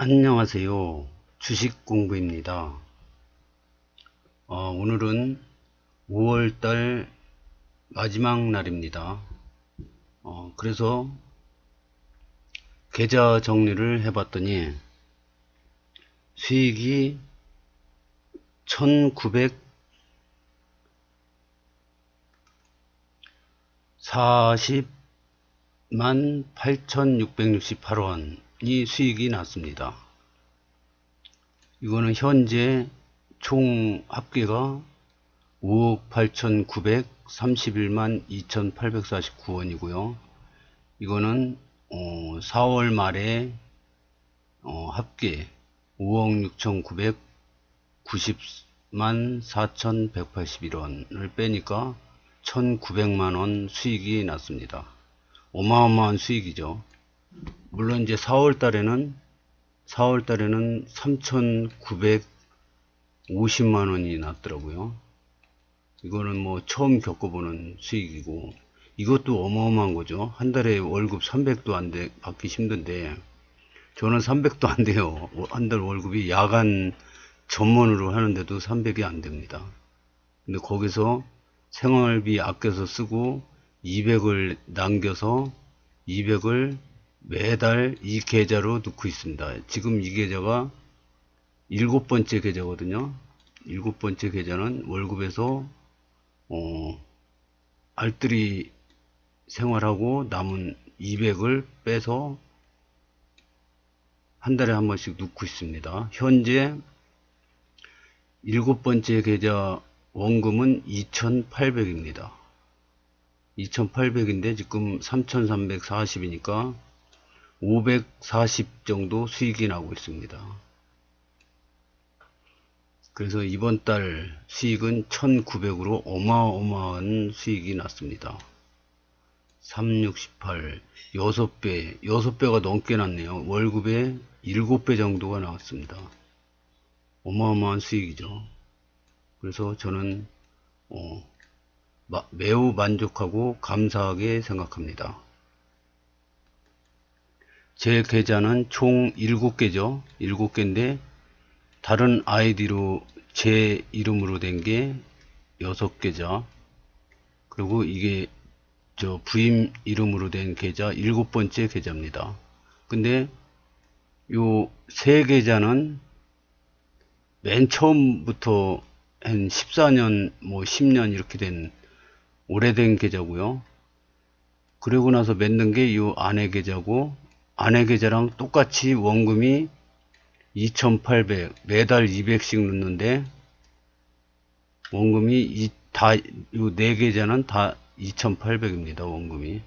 안녕하세요. 주식 공부입니다. 어, 오늘은 5월달 마지막 날입니다. 어, 그래서 계좌 정리를 해봤더니 수익이 1940만 8668원 이 수익이 났습니다. 이거는 현재 총 합계가 5억 8,931만 2,849원이고요. 이거는 어, 4월 말에 어, 합계 5억 6,990만 4,181원을 빼니까 1,900만원 수익이 났습니다. 어마어마한 수익이죠. 물론 이제 4월 달에는 4월 달에는 3,950만 원이 났더라고요. 이거는 뭐 처음 겪어보는 수익이고 이것도 어마어마한 거죠. 한 달에 월급 300도 안 돼, 받기 힘든데 저는 300도 안 돼요. 한 달 월급이 야간 전문으로 하는데도 300이 안 됩니다. 근데 거기서 생활비 아껴서 쓰고 200을 남겨서 200을 매달 이 계좌로 넣고 있습니다. 지금 이 계좌가 일곱 번째 계좌거든요. 일곱 번째 계좌는 월급에서 어, 알뜰히 생활하고 남은 200을 빼서 한 달에 한 번씩 넣고 있습니다. 현재 일곱 번째 계좌 원금은 2,800입니다. 2,800인데 지금 3,340이니까 540 정도 수익이 나고 있습니다. 그래서 이번 달 수익은 1900으로 어마어마한 수익이 났습니다. 368, 6배, 6배가 넘게 났네요. 월급에 7배 정도가 나왔습니다. 어마어마한 수익이죠. 그래서 저는 어, 마, 매우 만족하고 감사하게 생각합니다. 제 계좌는 총 7개죠. 7개인데 다른 아이디로 제 이름으로 된 게 6계좌 그리고 이게 저 부임 이름으로 된 계좌 일곱 번째 계좌입니다. 근데 요 세 계좌는 맨 처음부터 한 14년 뭐 10년 이렇게 된 오래된 계좌고요. 그리고 나서 맺는 게 요 아내 계좌고 아내 계좌랑 똑같이 원금이 2,800 매달 200씩 넣는데 원금이 다 요 네 계좌는 다 2,800입니다. 원금이.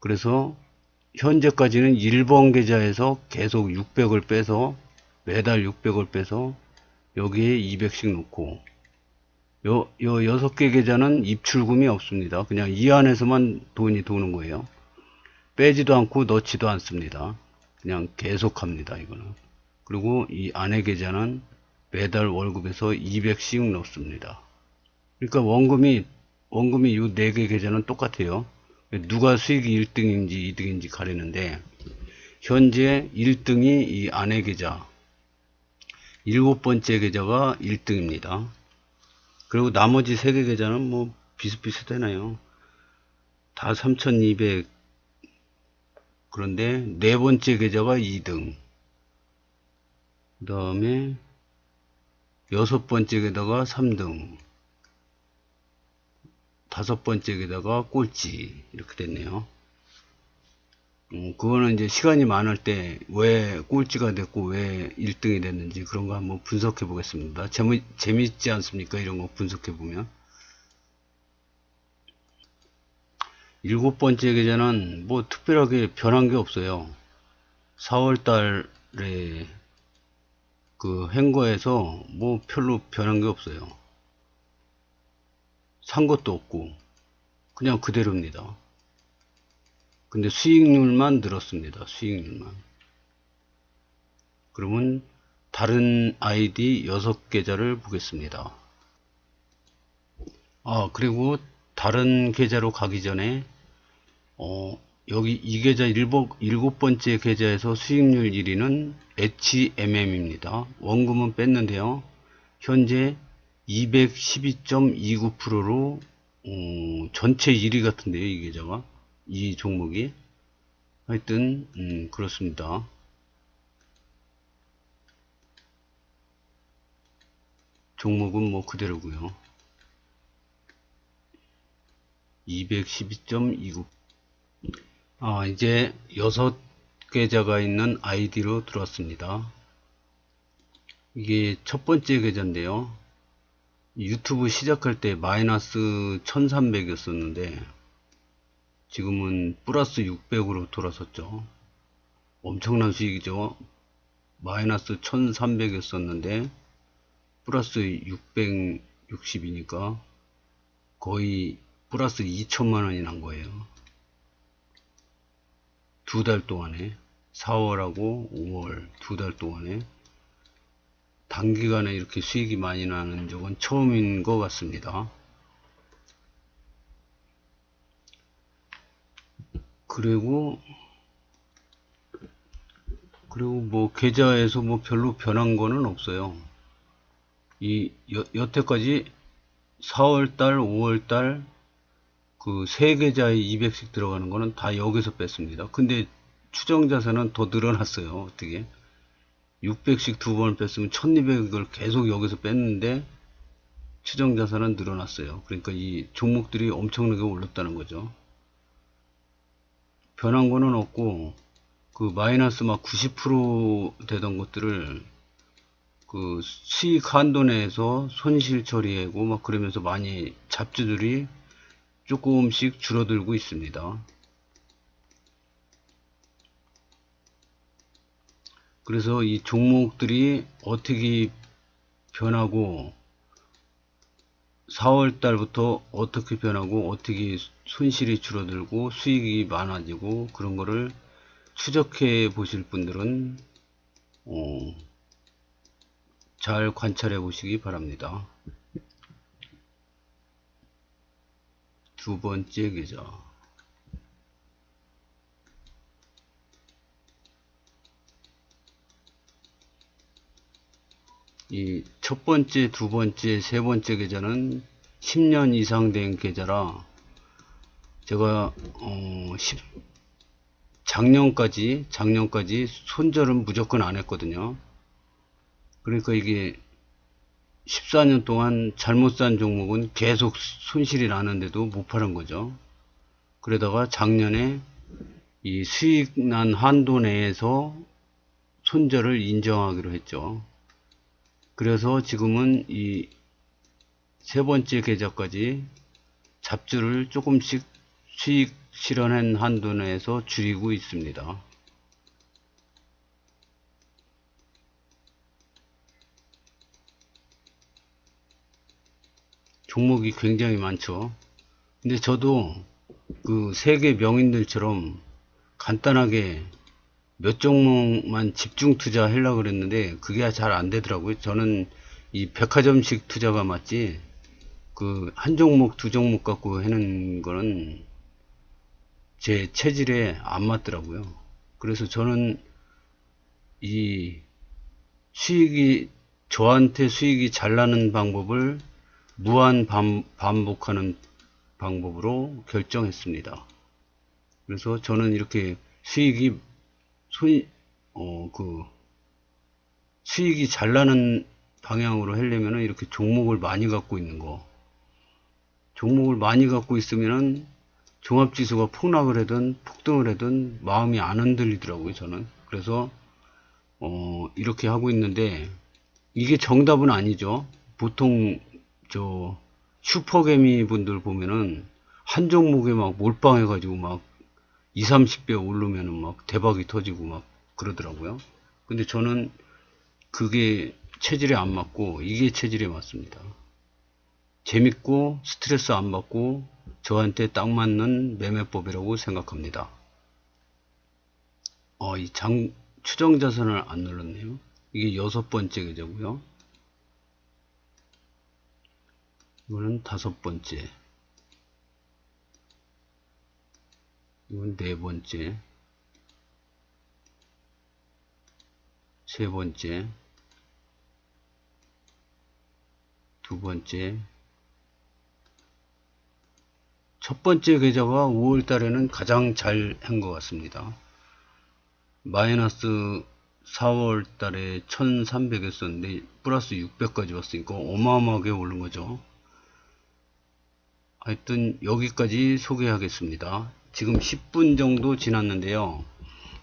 그래서 현재까지는 1번 계좌에서 계속 600을 빼서 매달 600을 빼서 여기에 200씩 넣고 요, 요 6개 계좌는 입출금이 없습니다. 그냥 이 안에서만 돈이 도는 거예요. 빼지도 않고 넣지도 않습니다. 그냥 계속 합니다. 이거는. 그리고 이 안에 계좌는 매달 월급에서 200씩 넣습니다. 그러니까 원금이 원금이 이 4개 계좌는 똑같아요. 누가 수익이 1등인지 2등인지 가리는데 현재 1등이 이 아내 계좌 일곱 번째 계좌가 1등입니다. 그리고 나머지 3개 계좌는 뭐 비슷비슷하나요? 다 3200 그런데 네 번째 계좌가 2등 그 다음에 여섯 번째 계좌가 3등 다섯 번째에다가 꼴찌 이렇게 됐네요. 음, 그거는 이제 시간이 많을 때 왜 꼴찌가 됐고 왜 1등이 됐는지 그런 거 한번 분석해 보겠습니다. 재미, 재밌지 않습니까? 이런 거 분석해 보면. 일곱 번째 계좌는 뭐 특별하게 변한 게 없어요. 4월 달에 그 행거에서 뭐 별로 변한 게 없어요. 산 것도 없고 그냥 그대로입니다. 근데 수익률만 늘었습니다. 수익률만. 그러면 다른 아이디 6계좌를 보겠습니다. 아 그리고 다른 계좌로 가기 전에 어, 여기 이 계좌 일곱, 번째 계좌에서 수익률 1위는 HMM입니다. 원금은 뺐는데요. 현재 212.29%로 어, 전체 1위 같은데요, 이 계좌가. 이 종목이. 하여튼, 음, 그렇습니다. 종목은 뭐 그대로고요 212.29. 아, 이제 여섯 계좌가 있는 아이디로 들어왔습니다. 이게 첫 번째 계좌인데요. 유튜브 시작할 때 마이너스 1300이었었는데 지금은 플러스 600으로 돌아섰죠. 엄청난 수익이죠. 마이너스 1300이었었는데 플러스 660이니까 거의 플러스 2천만 원이 난 거예요. 두 달 동안에 4월하고 5월 두 달 동안에 단기간에 이렇게 수익이 많이 나는 적은 처음인 것 같습니다. 그리고 그리고 뭐 계좌에서 뭐 별로 변한 거는 없어요. 이 여, 여태까지 4월달, 5월달 그 세 계좌에 200씩 들어가는 거는 다 여기서 뺐습니다. 근데 추정 자산은 더 늘어났어요. 어떻게? 600씩 두 번 뺐으면 1200을 계속 여기서 뺐는데 추정 자산은 늘어났어요. 그러니까 이 종목들이 엄청나게 올랐다는 거죠. 변한 거는 없고 그 마이너스 막 90% 되던 것들을 그 수익 한도 내에서 손실 처리하고 막 그러면서 많이 잡주들이 조금씩 줄어들고 있습니다. 그래서 이 종목들이 어떻게 변하고 4월 달부터 어떻게 변하고 어떻게 손실이 줄어들고 수익이 많아지고 그런 거를 추적해 보실 분들은 어, 잘 관찰해 보시기 바랍니다. 두 번째 계좌 이첫 번째, 두 번째, 세 번째 계좌는 10년 이상 된 계좌라 제가 어 10, 작년까지 작년까지 손절은 무조건 안 했거든요. 그러니까 이게 14년 동안 잘못 산 종목은 계속 손실이 나는데도 못 파는 거죠. 그러다가 작년에 이 수익 난 한도 내에서 손절을 인정하기로 했죠. 그래서 지금은 이 세 번째 계좌까지 잡주를 조금씩 수익 실현한 한도 내에서 줄이고 있습니다. 종목이 굉장히 많죠. 근데 저도 그 세계 명인들처럼 간단하게 몇 종목만 집중 투자 하려고 그랬는데 그게 잘 안 되더라고요. 저는 이 백화점식 투자가 맞지 그 한 종목 두 종목 갖고 하는 거는 제 체질에 안 맞더라고요. 그래서 저는 이 수익이 저한테 수익이 잘 나는 방법을 무한 반, 반복하는 방법으로 결정했습니다. 그래서 저는 이렇게 수익이 소위 어그 수익이 잘 나는 방향으로 하려면 이렇게 종목을 많이 갖고 있는 거. 종목을 많이 갖고 있으면은 종합지수가 폭락을 하든 폭등을 하든 마음이 안 흔들리더라고요 저는. 그래서 어 이렇게 하고 있는데 이게 정답은 아니죠. 보통 저 슈퍼개미 분들 보면은 한 종목에 막 몰빵해 가지고 막 2, 30배 오르면은 막 대박이 터지고 막 그러더라고요. 근데 저는 그게 체질에 안 맞고 이게 체질에 맞습니다. 재밌고 스트레스 안 받고 저한테 딱 맞는 매매법이라고 생각합니다. 어, 이 장, 추정 자산을 안 눌렀네요. 이게 여섯 번째 계좌고요. 이거는 다섯 번째. 이건 네 번째, 세 번째, 두 번째, 첫 번째 계좌가 5월 달에는 가장 잘 한 것 같습니다. 마이너스 4월 달에 1300 했었는데 플러스 600까지 왔으니까 어마어마하게 오른 거죠. 하여튼 여기까지 소개하겠습니다. 지금 10분 정도 지났는데요.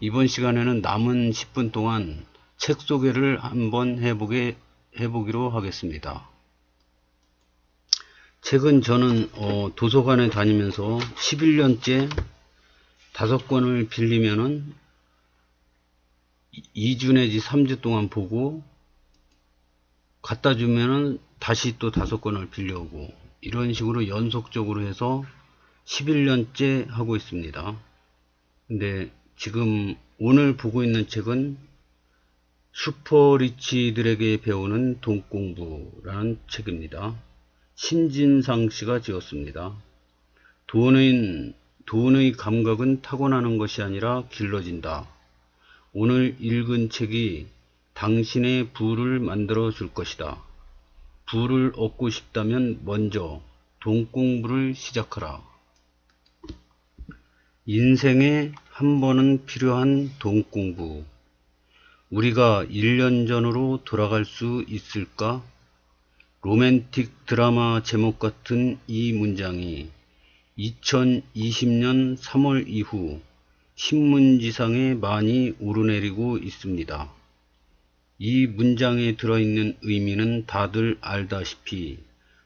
이번 시간에는 남은 10분 동안 책 소개를 한번 해보게, 해보기로 하겠습니다. 책은 저는 어, 도서관에 다니면서 11년째 다섯 권을 빌리면은 2주 내지 3주 동안 보고 갖다 주면은 다시 또 다섯 권을 빌려오고 이런 식으로 연속적으로 해서 11년째 하고 있습니다. 근데 지금 오늘 보고 있는 책은 슈퍼리치들에게 배우는 돈공부라는 책입니다. 신진상 씨가 지었습니다. 돈의, 돈의 감각은 타고나는 것이 아니라 길러진다. 오늘 읽은 책이 당신의 부를 만들어 줄 것이다. 부를 얻고 싶다면 먼저 돈 공부를 시작하라. 인생에 한 번은 필요한 돈 공부. 우리가 1년 전으로 돌아갈 수 있을까? 로맨틱 드라마 제목 같은 이 문장이 2020년 3월 이후 신문지상에 많이 오르내리고 있습니다. 이 문장에 들어있는 의미는 다들 알다시피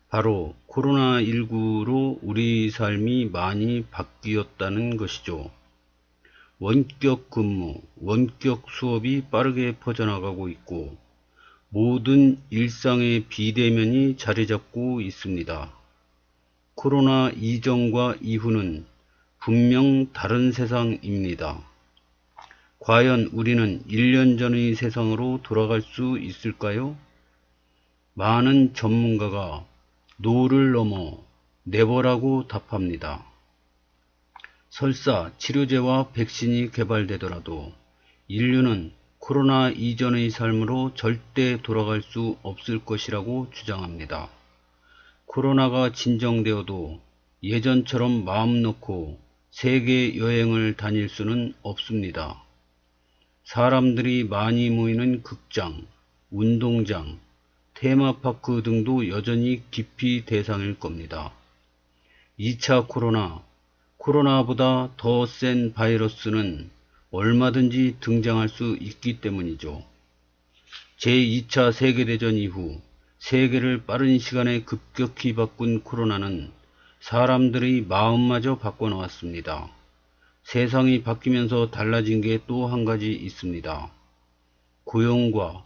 바로 코로나19로 우리 삶이 많이 바뀌었다는 것이죠. 원격 근무, 원격 수업이 빠르게 퍼져나가고 있고 모든 일상의 비대면이 자리 잡고 있습니다. 코로나 이전과 이후는 분명 다른 세상입니다. 과연 우리는 1년 전의 세상으로 돌아갈 수 있을까요? 많은 전문가가 노를 넘어 내버라고 답합니다. 설사 치료제와 백신이 개발되더라도 인류는 코로나 이전의 삶으로 절대 돌아갈 수 없을 것이라고 주장합니다. 코로나가 진정되어도 예전처럼 마음 놓고 세계 여행을 다닐 수는 없습니다. 사람들이 많이 모이는 극장, 운동장, 테마파크 등도 여전히 깊이 대상일 겁니다. 2차 코로나, 코로나보다 더 센 바이러스는 얼마든지 등장할 수 있기 때문이죠. 제2차 세계대전 이후 세계를 빠른 시간에 급격히 바꾼 코로나는 사람들의 마음마저 바꿔놓았습니다. 세상이 바뀌면서 달라진 게 또 한 가지 있습니다. 고용과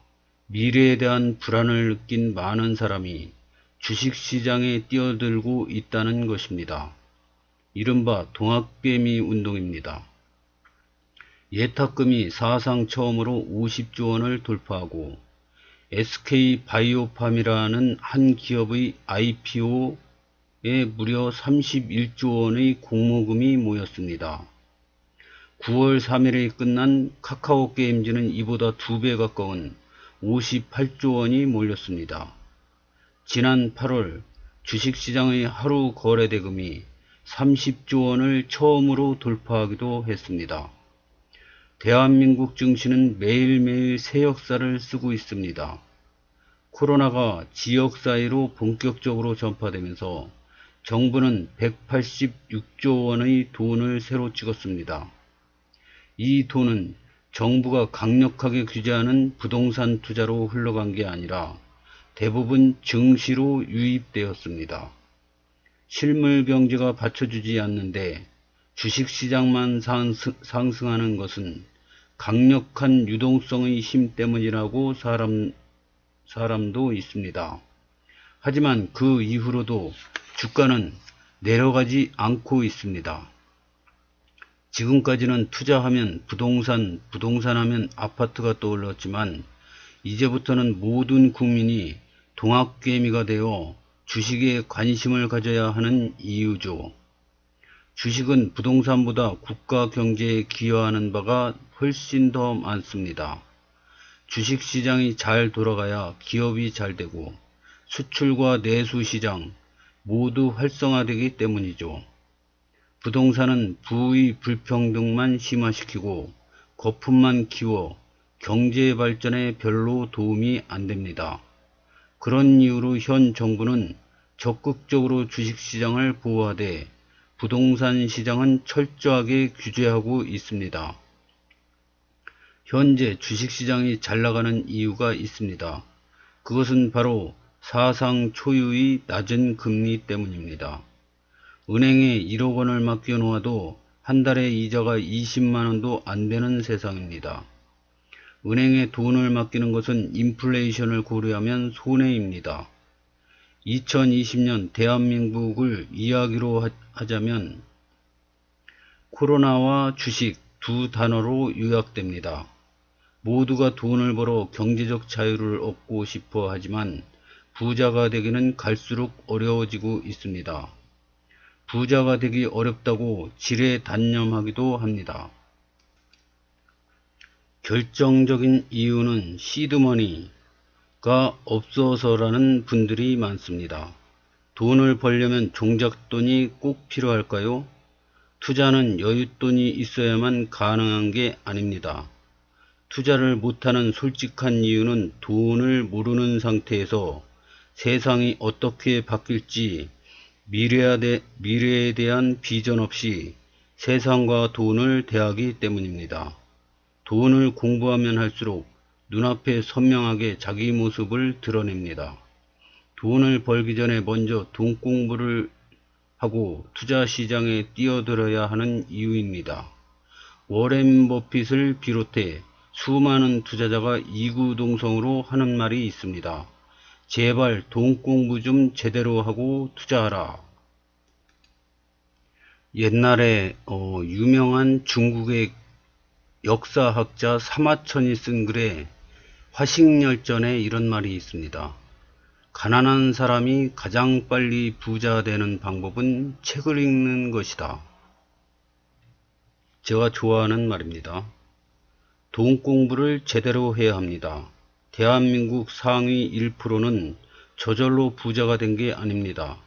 미래에 대한 불안을 느낀 많은 사람이 주식시장에 뛰어들고 있다는 것입니다. 이른바 동학개미 운동입니다. 예탁금이 사상 처음으로 50조 원을 돌파하고 SK 바이오팜이라는 한 기업의 IPO에 무려 31조 원의 공모금이 모였습니다. 9월 3일에 끝난 카카오 게임즈는 이보다 두배 가까운 58조 원이 몰렸습니다. 지난 8월 주식시장의 하루 거래 대금이 30조 원을 처음으로 돌파하기도 했습니다. 대한민국 증시는 매일매일 새 역사를 쓰고 있습니다. 코로나가 지역 사이로 본격적으로 전파되면서 정부는 186조 원의 돈을 새로 찍었습니다. 이 돈은 정부가 강력하게 규제하는 부동산 투자로 흘러간 게 아니라 대부분 증시로 유입되었습니다. 실물 경제가 받쳐주지 않는데 주식시장만 상승하는 것은 강력한 유동성의 힘 때문이라고 사람, 사람도 있습니다. 하지만 그 이후로도 주가는 내려가지 않고 있습니다. 지금까지는 투자하면 부동산, 부동산 하면 아파트가 떠올랐지만 이제부터는 모든 국민이 동학개미가 되어 주식에 관심을 가져야 하는 이유죠. 주식은 부동산보다 국가 경제에 기여하는 바가 훨씬 더 많습니다. 주식 시장이 잘 돌아가야 기업이 잘 되고 수출과 내수 시장 모두 활성화되기 때문이죠. 부동산은 부의 불평등만 심화시키고 거품만 키워 경제 발전에 별로 도움이 안 됩니다. 그런 이유로 현 정부는 적극적으로 주식시장을 보호하되 부동산 시장은 철저하게 규제하고 있습니다. 현재 주식시장이 잘 나가는 이유가 있습니다. 그것은 바로 사상 초유의 낮은 금리 때문입니다. 은행에 1억 원을 맡겨 놓아도 한 달에 이자가 20만 원도 안 되는 세상입니다. 은행에 돈을 맡기는 것은 인플레이션을 고려하면 손해입니다. 2020년 대한민국을 이야기로 하자면 코로나와 주식 두 단어로 요약됩니다. 모두가 돈을 벌어 경제적 자유를 얻고 싶어 하지만 부자가 되기는 갈수록 어려워지고 있습니다. 부자가 되기 어렵다고 지레 단념하기도 합니다. 결정적인 이유는 시드머니가 없어서라는 분들이 많습니다. 돈을 벌려면 종잣돈이 꼭 필요할까요? 투자는 여윳돈이 있어야만 가능한 게 아닙니다. 투자를 못하는 솔직한 이유는 돈을 모르는 상태에서 세상이 어떻게 바뀔지 미래에 대한 비전 없이 세상과 돈을 대하기 때문입니다. 돈을 공부하면 할수록 눈앞에 선명하게 자기 모습을 드러냅니다. 돈을 벌기 전에 먼저 돈 공부를 하고 투자 시장에 뛰어들어야 하는 이유입니다. 워렌 버핏을 비롯해 수많은 투자자가 이구동성으로 하는 말이 있습니다. 제발 돈 공부 좀 제대로 하고 투자하라. 옛날에 어, 유명한 중국의 역사학자 사마천이 쓴 글에 화식열전에 이런 말이 있습니다. 가난한 사람이 가장 빨리 부자 되는 방법은 책을 읽는 것이다. 제가 좋아하는 말입니다. 돈 공부를 제대로 해야 합니다. 대한민국 상위 1%는 저절로 부자가 된 게 아닙니다.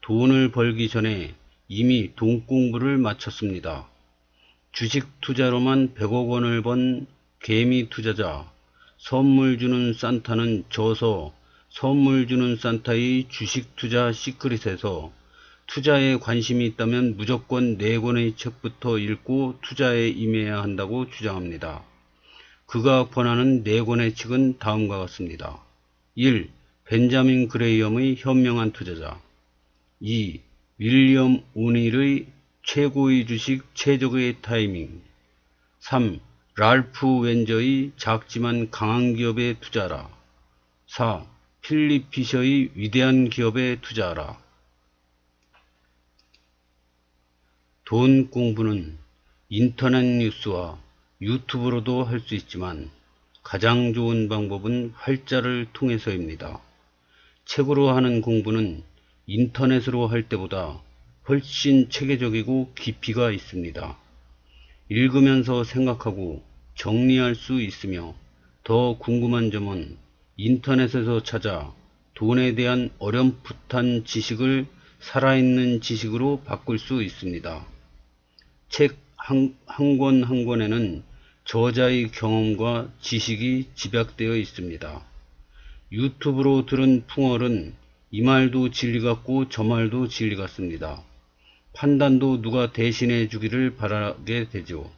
돈을 벌기 전에 이미 돈 공부를 마쳤습니다. 주식 투자로만 100억 원을 번 개미 투자자, 선물 주는 산타는 져서 선물 주는 산타의 주식 투자 시크릿에서 투자에 관심이 있다면 무조건 4권의 책부터 읽고 투자에 임해야 한다고 주장합니다. 그가 권하는 4권의 책은 다음과 같습니다. 1. 벤자민 그레이엄의 현명한 투자자 2. 윌리엄 오닐의 최고의 주식 최적의 타이밍 3. 랄프 웬저의 작지만 강한 기업에 투자하라 4. 필립 피셔의 위대한 기업에 투자하라 돈 공부는 인터넷 뉴스와 유튜브로도 할 수 있지만 가장 좋은 방법은 활자를 통해서입니다. 책으로 하는 공부는 인터넷으로 할 때보다 훨씬 체계적이고 깊이가 있습니다. 읽으면서 생각하고 정리할 수 있으며 더 궁금한 점은 인터넷에서 찾아 돈에 대한 어렴풋한 지식을 살아있는 지식으로 바꿀 수 있습니다. 책 한 권한 권에는 저자의 경험과 지식이 집약되어 있습니다. 유튜브로 들은 풍월은 이 말도 진리 같고 저 말도 진리 같습니다. 판단도 누가 대신해 주기를 바라게 되죠.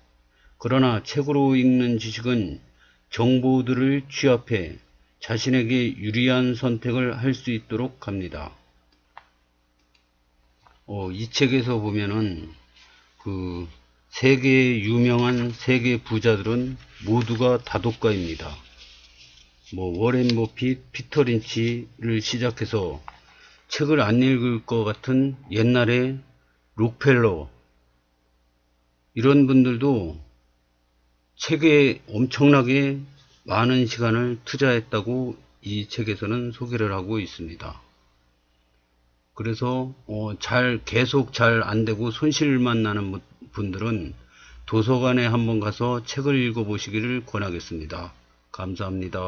그러나 책으로 읽는 지식은 정보들을 취합해 자신에게 유리한 선택을 할 수 있도록 합니다. 어, 이 책에서 보면은 그 세계의 유명한 세계 부자들은 모두가 다독가입니다. 뭐 워렌 버핏, 피터 린치를 시작해서 책을 안 읽을 것 같은 옛날에 록펠러 이런 분들도 책에 엄청나게 많은 시간을 투자했다고 이 책에서는 소개를 하고 있습니다. 그래서 어, 잘 계속 잘 안 되고 손실만 나는 분들은 도서관에 한번 가서 책을 읽어 보시기를 권하겠습니다. 감사합니다.